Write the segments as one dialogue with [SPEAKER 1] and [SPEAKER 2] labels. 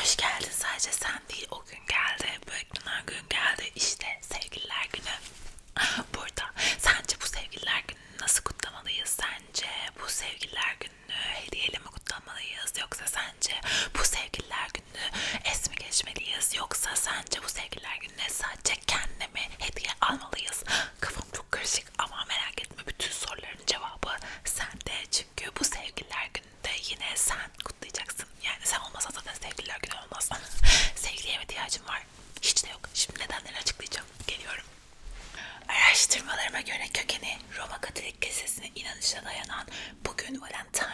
[SPEAKER 1] hoş geldin. Sadece sen değil o gün Katolik kilisesine inanışa dayanan bugün Valentine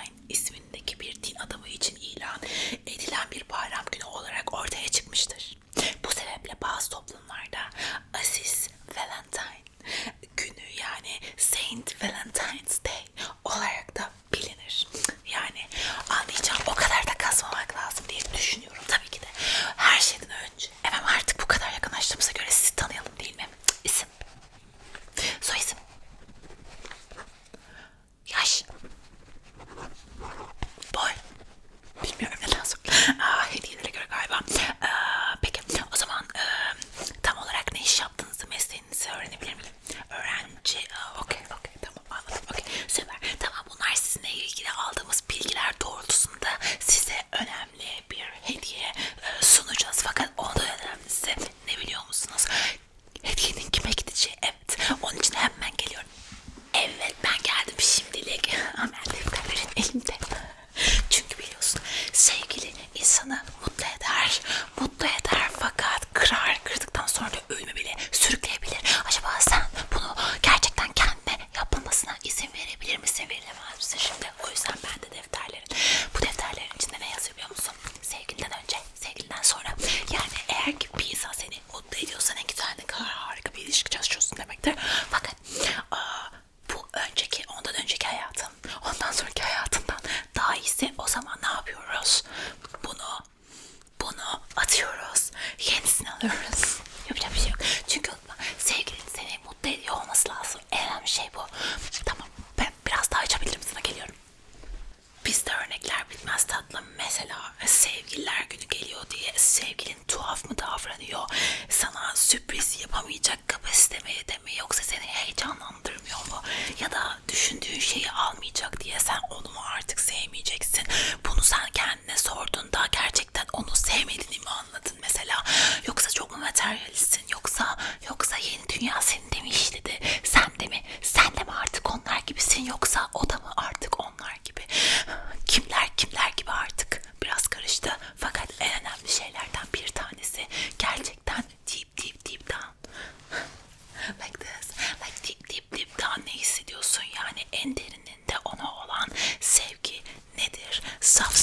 [SPEAKER 1] hiçbirisi yapamayacak kapasiteme mi yoksa seni heyecanlandırmıyor mu? Ya da düşündüğün şeyi almayacak diye sen onu mu artık sevmeyeceksin? Bunu sen kendine sorduğunda gerçekten onu sevmediğini mi anladın mesela? Yoksa çok mu materyalistsin? Yoksa yoksa yeni dünya seni de mi işledi? Sen de mi? Sen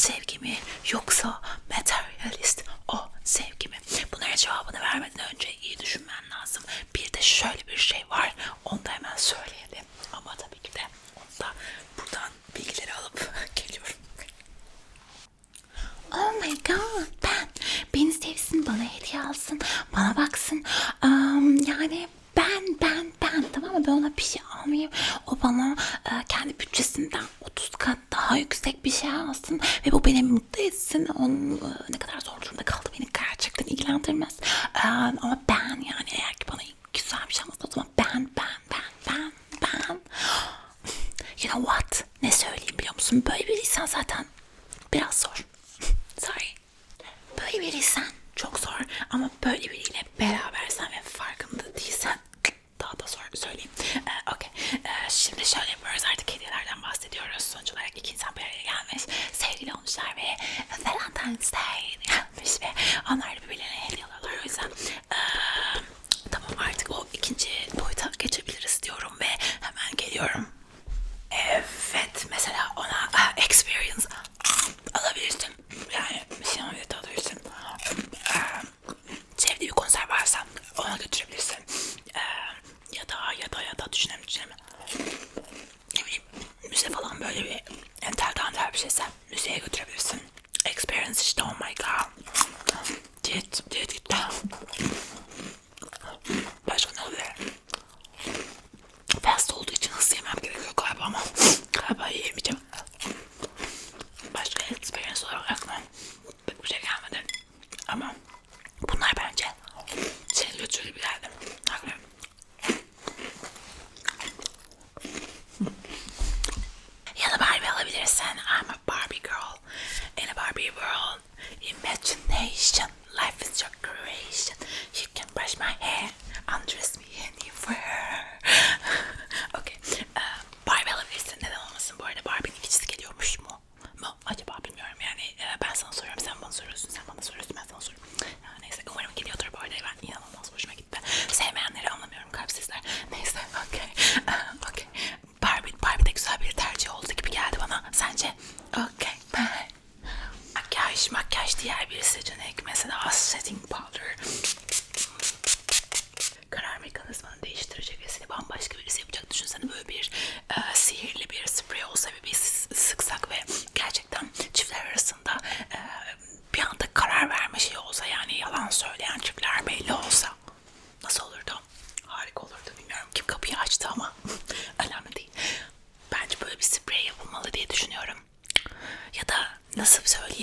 [SPEAKER 1] sevgi mi yoksa materyalist o sevgi mi? Bunlara cevabını vermeden önce iyi düşünmen lazım. Bir de şöyle bir şey var. Onu da hemen söyleyelim. Ama tabii ki de onu da buradan bilgileri alıp geliyorum. Oh my god ben beni sevsin bana hediye alsın bana baksın um, yani ben ben ben tamam mı ben ona bir şey almayayım o bana e, kendi bütçesinden daha yüksek bir şey alsın ve bu beni mutlu etsin. Onun e, ne kadar zor durumda kaldı beni gerçekten ilgilendirmez. Ama ben yani eğer ki bana güzel bir şey almasın o zaman ben ben ben ben ben you know what? Ne söyleyeyim biliyor musun? Böyle bir insan zaten biraz zor. Sorry. Böyle bir insan çok zor ama böyle bir Valentine's Day. ben sana soruyorum sen bana soruyorsun.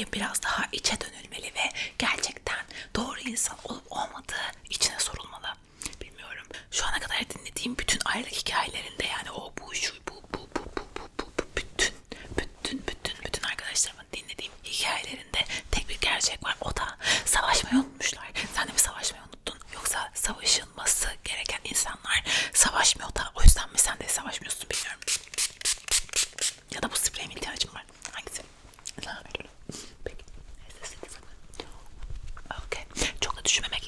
[SPEAKER 1] espera, je me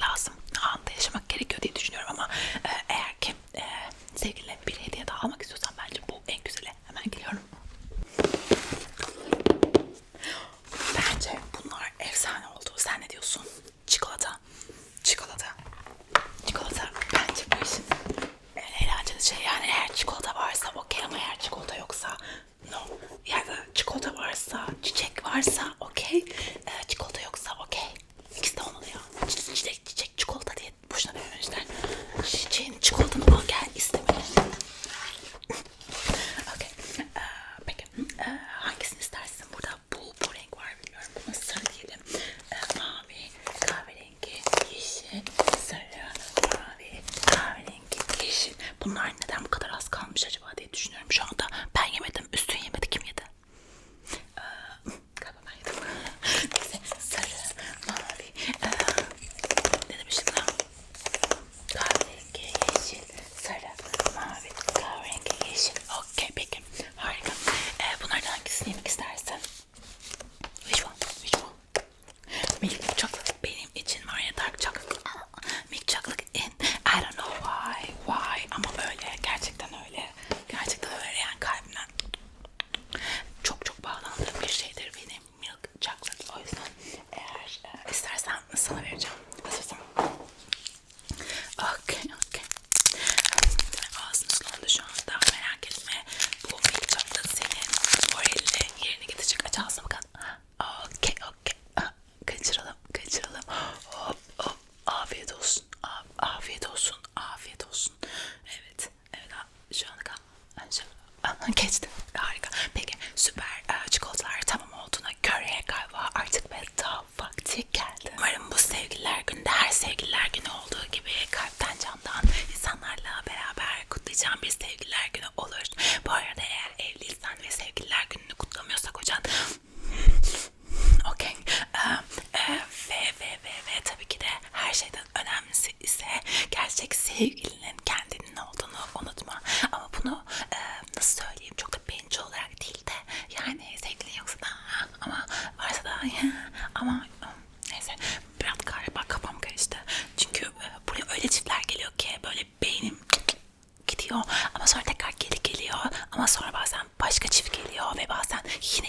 [SPEAKER 1] sevgilinin kendinin olduğunu unutma. Ama bunu e, nasıl söyleyeyim çok da bencil olarak değil de yani sevgilin yoksa da ama varsa da ya ama neyse biraz galiba kafam karıştı. Çünkü e, buraya öyle çiftler geliyor ki böyle beynim gidiyor ama sonra tekrar geri geliyor ama sonra bazen başka çift geliyor ve bazen yine